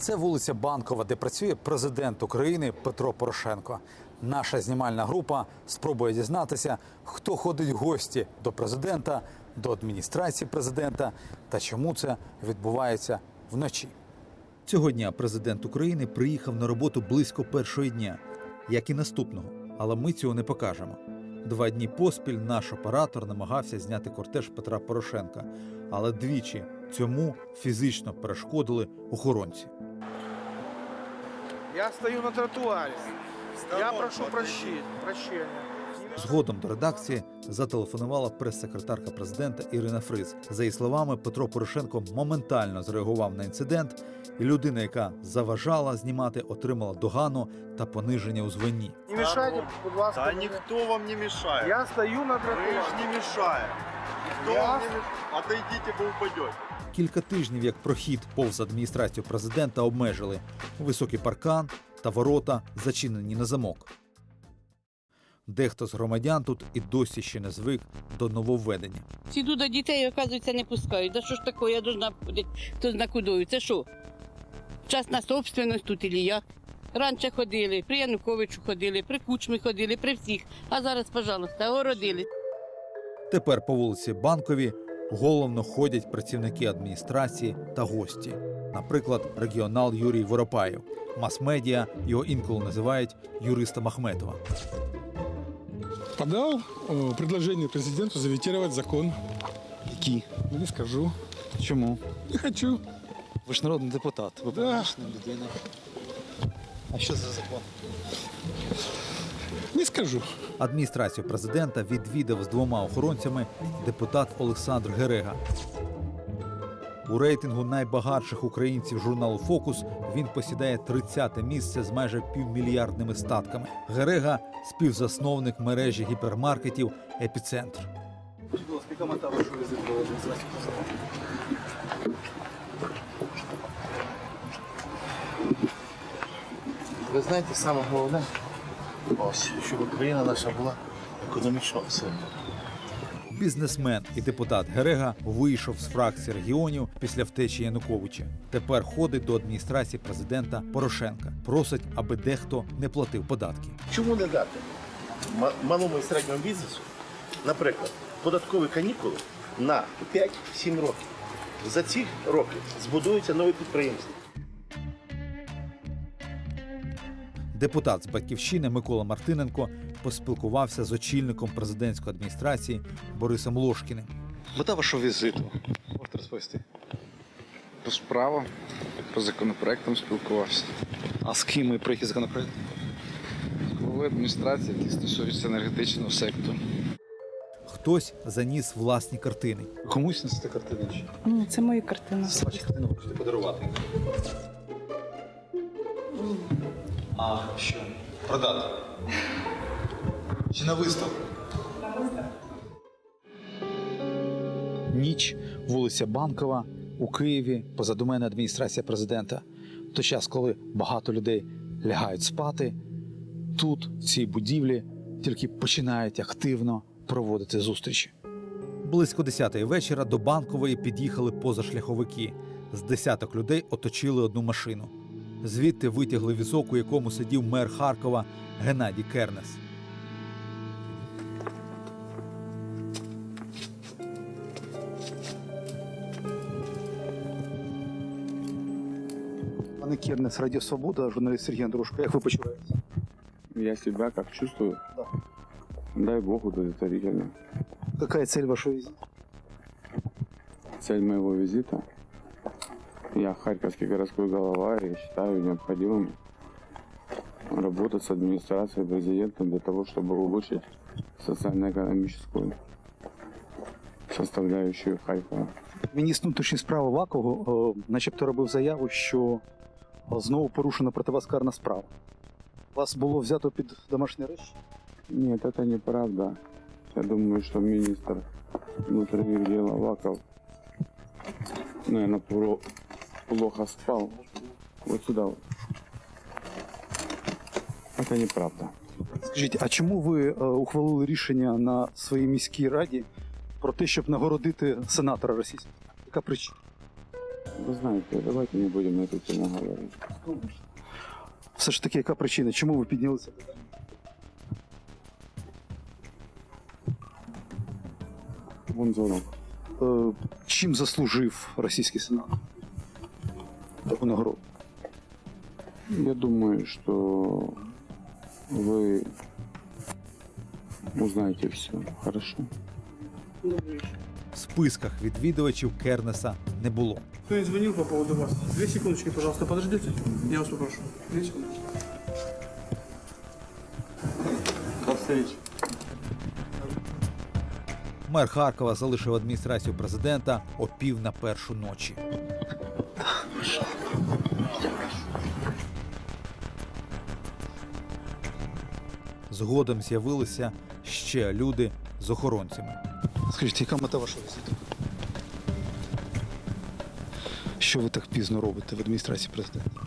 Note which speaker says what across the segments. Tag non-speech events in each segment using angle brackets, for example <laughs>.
Speaker 1: Це вулиця Банкова, де працює президент України Петро Порошенко. Наша знімальна група спробує дізнатися, хто ходить в гості до президента, до адміністрації президента та чому це відбувається вночі. Цього дня президент України приїхав на роботу близько першої дня, як і наступного, але ми цього не покажемо. Два дні поспіль наш оператор намагався зняти кортеж Петра Порошенка, але двічі цьому фізично перешкодили охоронці.
Speaker 2: Я стою на тротуаре. Я прошу прощи- прощения.
Speaker 1: Згодом до редакції зателефонувала прес-секретарка президента Ірина Фриз. За її словами, Петро Порошенко моментально зреагував на інцидент, і людина, яка заважала знімати, отримала догану та пониження у званні.
Speaker 2: Не мешайте, будь ласка.
Speaker 3: Да
Speaker 2: мені.
Speaker 3: никто вам не мешает.
Speaker 2: Я стою на
Speaker 3: Мы
Speaker 2: тротуаре.
Speaker 3: ж не мешаем.
Speaker 2: Я-.
Speaker 3: Отойдите, вы упадете.
Speaker 1: Кілька тижнів як прохід повз адміністрацію президента обмежили високий паркан та ворота зачинені на замок. Дехто з громадян тут і досі ще не звик до нововведення.
Speaker 4: Сіду до дітей, оказується, не пускають. Да що ж таке, я должна ходити, хто зна кудою. Це що? Частна собственность тут і як? Раніше ходили, при Януковичу ходили, при Кучмі ходили, при всіх. А зараз, пожалуйста, огородили.
Speaker 1: Тепер по вулиці Банкові головно ходять працівники адміністрації та гості. Наприклад, регіонал Юрій Воропаєв. Мас-медіа його інколи називають юристом Ахметова.
Speaker 5: подал э, предложение президенту заветировать закон.
Speaker 6: Які?
Speaker 5: Ну, Не скажу.
Speaker 6: Чому?
Speaker 5: Не хочу.
Speaker 6: Ви ж народний депутат, ви
Speaker 5: Да.
Speaker 6: людина. А що за закон?
Speaker 5: Не скажу.
Speaker 1: Адміністрацію президента відвідав з двома охоронцями депутат Олександр Герега. У рейтингу найбагатших українців журналу Фокус він посідає 30-те місце з майже півмільярдними статками. Герега співзасновник мережі гіпермаркетів Епіцентр.
Speaker 6: Будь ласка?
Speaker 7: Ви знаєте, саме головне, ось, щоб Україна наша була економічно сильна.
Speaker 1: Бізнесмен і депутат Герега вийшов з фракції регіонів після втечі Януковича. Тепер ходить до адміністрації президента Порошенка. Просить, аби дехто не платив податки.
Speaker 7: Чому не дати малому і середньому бізнесу, наприклад, податкові канікули на 5-7 років? За ці роки збудуються нові підприємства.
Speaker 1: Депутат з батьківщини Микола Мартиненко поспілкувався з очільником президентської адміністрації Борисом Лошкіним.
Speaker 6: Мета вашого візиту. Можете розповісти.
Speaker 8: По справам, по законопроектам спілкувався.
Speaker 6: А з ким і про які законопроекти?
Speaker 8: Голови адміністрації, які стосуються енергетичного сектору.
Speaker 1: Хтось заніс власні картини.
Speaker 6: Комусь несете картини чи?
Speaker 9: Ні, це мої картини.
Speaker 6: Це ваші картини хочете подарувати. А що? Продати. Чи на виставку?
Speaker 1: Ніч, вулиця Банкова у Києві, позаду мене адміністрація президента. В той час, коли багато людей лягають спати, тут, в цій будівлі, тільки починають активно проводити зустрічі. Близько 10-ї вечора до банкової під'їхали позашляховики. З десяток людей оточили одну машину. Звідти витягли візок, у якому сидів мер Харкова Геннадій Кернес.
Speaker 6: Пане Кернес, Радіо Свобода, журналіст Сергій Андрушко. Як ви почуваєтеся?
Speaker 8: Я себя как чувствую? Дай Бог удовлетворительно.
Speaker 6: Яка цель вашого візиту?
Speaker 8: Цель моего визита. Я харьковский городской голова и считаю необходимым работать с администрацией президента для того, чтобы улучшить социально-экономическую составляющую Харькова.
Speaker 6: Міністр внутрішніх справ Аваков, е, начебто робив заяву, що е, знову порушена проти вас карна справа. Вас було взято під домашній арешт?
Speaker 8: Нет, это неправда. Я думаю, что министр внутренних дел Аваков, наверное, плохо спал. Вот сюда вот. Это неправда.
Speaker 6: Скажіть, а чому ви е, ухвалили рішення на своїй міській раді про те, щоб нагородити сенатора російського? Яка причина?
Speaker 8: Вы знаете, давайте не будем на эту тему говорить.
Speaker 6: Все ж таки, яка причина? Чому ви піднялися?
Speaker 8: Вон звонок.
Speaker 6: Е, чим заслужив російський сенат? Таку нагороду.
Speaker 8: Я думаю, что вы узнаете все. Хорошо?
Speaker 1: В списках відвідувачів Кернеса не було.
Speaker 2: Кто-нибудь звонил по поводу вас? Две секундочки, пожалуйста, подождите. Я вас попрошу. Две секундочки.
Speaker 3: До встречи.
Speaker 1: Мер Харкова залишив адміністрацію президента о пів на першу ночі. Згодом з'явилися ще люди з охоронцями.
Speaker 6: Скажіть, яка мета вашого візиту? Що ви так пізно робите в адміністрації президента?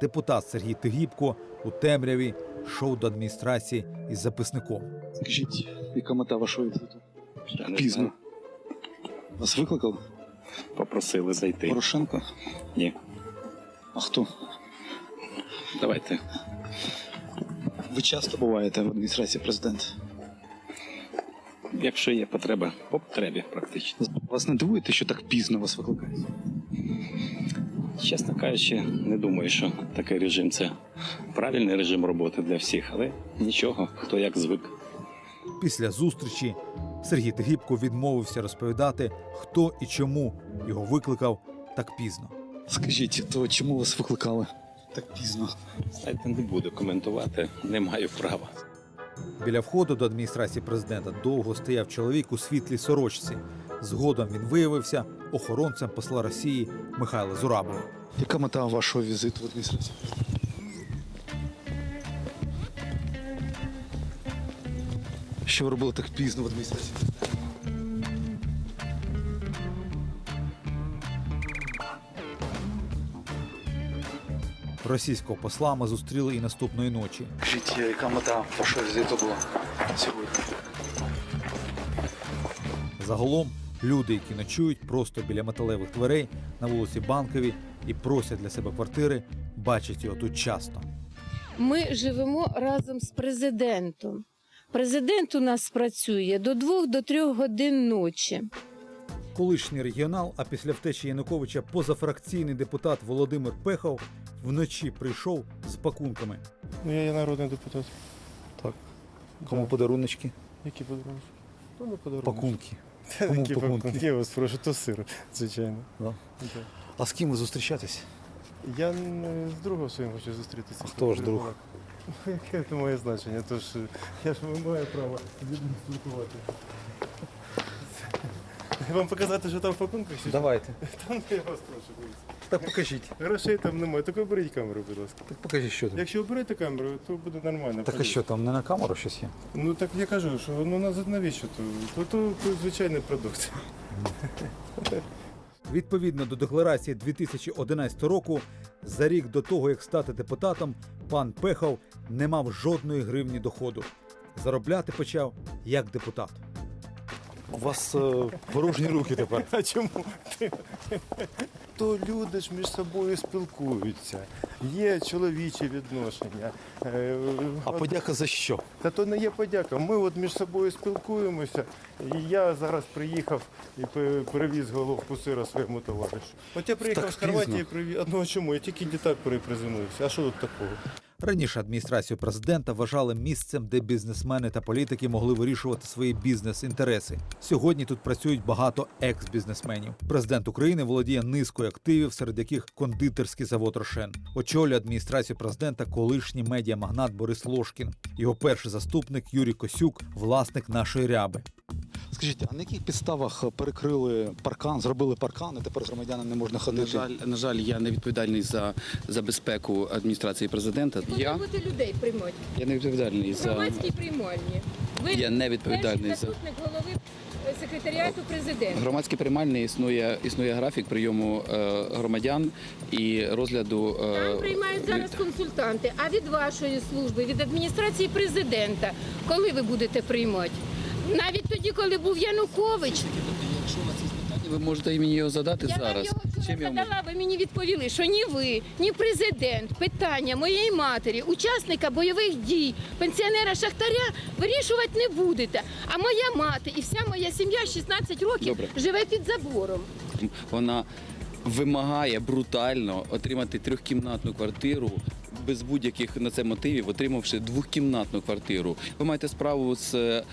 Speaker 1: Депутат Сергій Тигіпко у темряві йшов до адміністрації із записником.
Speaker 6: Скажіть, яка мета вашого візиту? Пізно. Вас викликали?
Speaker 9: Попросили зайти.
Speaker 6: Порошенко?
Speaker 9: Ні.
Speaker 6: А хто?
Speaker 9: Давайте.
Speaker 6: Ви часто буваєте в адміністрації президента?
Speaker 9: Якщо є потреба, по потребі практично.
Speaker 6: Вас не дивує, те, що так пізно вас викликають?
Speaker 9: Чесно кажучи, не думаю, що такий режим це правильний режим роботи для всіх, але нічого, хто як звик.
Speaker 1: Після зустрічі Сергій Тигіпко відмовився розповідати, хто і чому його викликав так пізно.
Speaker 6: Скажіть, то чому вас викликали так пізно?
Speaker 9: Знаєте, не буду коментувати, не маю права.
Speaker 1: Біля входу до адміністрації президента довго стояв чоловік у світлій сорочці. Згодом він виявився охоронцем посла Росії Михайла Зурабова.
Speaker 6: Яка мета вашого візиту в адміністрацію? Що ви робили так пізно в адміністрації?
Speaker 1: Російського посла ми зустріли і наступної ночі.
Speaker 6: Скажіть, яка мета вашого візиту була сьогодні?
Speaker 1: Загалом люди, які ночують просто біля металевих дверей на вулиці Банковій і просять для себе квартири, бачать його тут часто.
Speaker 10: Ми живемо разом з президентом. Президент у нас працює до двох до трьох годин ночі.
Speaker 1: Колишній регіонал, а після втечі Януковича позафракційний депутат Володимир Пехов вночі прийшов з пакунками.
Speaker 2: Ну, я є народний депутат. Так.
Speaker 6: Кому подаруночки?
Speaker 2: Які подарунки? Ну, не подарунки.
Speaker 6: Пакунки. <laughs> Кому
Speaker 2: які
Speaker 6: пакунки?
Speaker 2: пакунки? Я вас прошу, то сир, звичайно.
Speaker 6: Да.
Speaker 2: Да.
Speaker 6: А з ким ви зустрічаєтесь?
Speaker 2: Я не з другом своїм хочу зустрітися.
Speaker 6: А хто ж друг?
Speaker 2: Яке це моє значення? Тож я ж маю право спілкувати. Вам показати, що там в пакунках? чи що?
Speaker 6: Давайте.
Speaker 2: Там я вас прошу. дивіться.
Speaker 6: Так покажіть.
Speaker 2: Грошей там немає, тільки оберіть камеру, будь ласка.
Speaker 6: Так покажіть, що там.
Speaker 2: Якщо оберете камеру, то буде нормально.
Speaker 6: Так а що там не на камеру щось є?
Speaker 2: Ну так я кажу, що ну на- навіщо то? То, то, то звичайний продукт.
Speaker 1: Відповідно до декларації 2011 року, за рік до того, як стати депутатом, пан Пехов не мав жодної гривні доходу. Заробляти почав як депутат.
Speaker 6: У вас е, порожні руки тепер.
Speaker 2: А чому? То люди ж між собою спілкуються, є чоловічі відношення. Е,
Speaker 6: А
Speaker 2: от-
Speaker 6: подяка за що?
Speaker 2: Та то не є подяка. Ми от між собою спілкуємося, і я зараз приїхав і пе- перевіз головку сира своєму товаришу. От я приїхав
Speaker 6: Так
Speaker 2: з Хорватії,
Speaker 6: пізно.
Speaker 2: привіз. Ну а чому? Я тільки не так переприземлився. А що тут такого?
Speaker 1: Раніше адміністрацію президента вважали місцем, де бізнесмени та політики могли вирішувати свої бізнес-інтереси. Сьогодні тут працюють багато екс-бізнесменів. Президент України володіє низкою активів, серед яких кондитерський завод Рошен. Очолює адміністрацію президента колишній медіамагнат Борис Лошкін. Його перший заступник Юрій Косюк, власник нашої ряби.
Speaker 6: Скажіть, а на яких підставах перекрили паркан, зробили паркан, і тепер з громадяни не можна ходити?
Speaker 11: На жаль, на жаль, я не відповідальний за, за безпеку адміністрації президента. Я,
Speaker 10: бути людей приймати.
Speaker 11: я не відповідальний за
Speaker 10: Громадські приймальні. Ви
Speaker 11: я не відповідальний за
Speaker 10: заступник голови е, секретаріату президента.
Speaker 11: громадські приймальні. Існує існує графік прийому е, громадян і розгляду. е,
Speaker 10: Там приймають зараз
Speaker 11: від-
Speaker 10: консультанти. А від вашої служби, від адміністрації президента, коли ви будете приймати? Навіть тоді, коли був Янукович,
Speaker 11: Якщо у вас є питання, ви можете і мені його задати
Speaker 10: я вам
Speaker 11: зараз.
Speaker 10: його вчора
Speaker 11: Чим я можу?
Speaker 10: задала, ви мені відповіли, що ні ви, ні президент питання моєї матері, учасника бойових дій, пенсіонера Шахтаря вирішувати не будете. А моя мати і вся моя сім'я 16 років
Speaker 11: Добре.
Speaker 10: живе під забором.
Speaker 11: Вона вимагає брутально отримати трьохкімнатну квартиру без будь-яких на це мотивів, отримавши двохкімнатну квартиру. Ви маєте справу з е,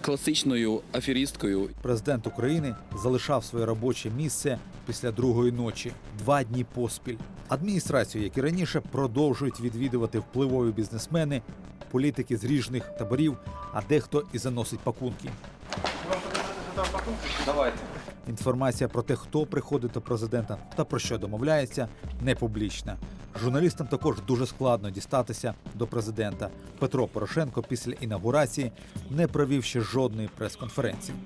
Speaker 11: класичною аферісткою.
Speaker 1: Президент України залишав своє робоче місце після другої ночі два дні поспіль. Адміністрацію, як і раніше, продовжують відвідувати впливові бізнесмени, політики з ріжних таборів, а дехто і заносить пакунки.
Speaker 3: Давайте.
Speaker 1: Інформація про те, хто приходить до президента та про що домовляється, не публічна. Журналістам також дуже складно дістатися до президента. Петро Порошенко після інаугурації не провів ще жодної прес-конференції.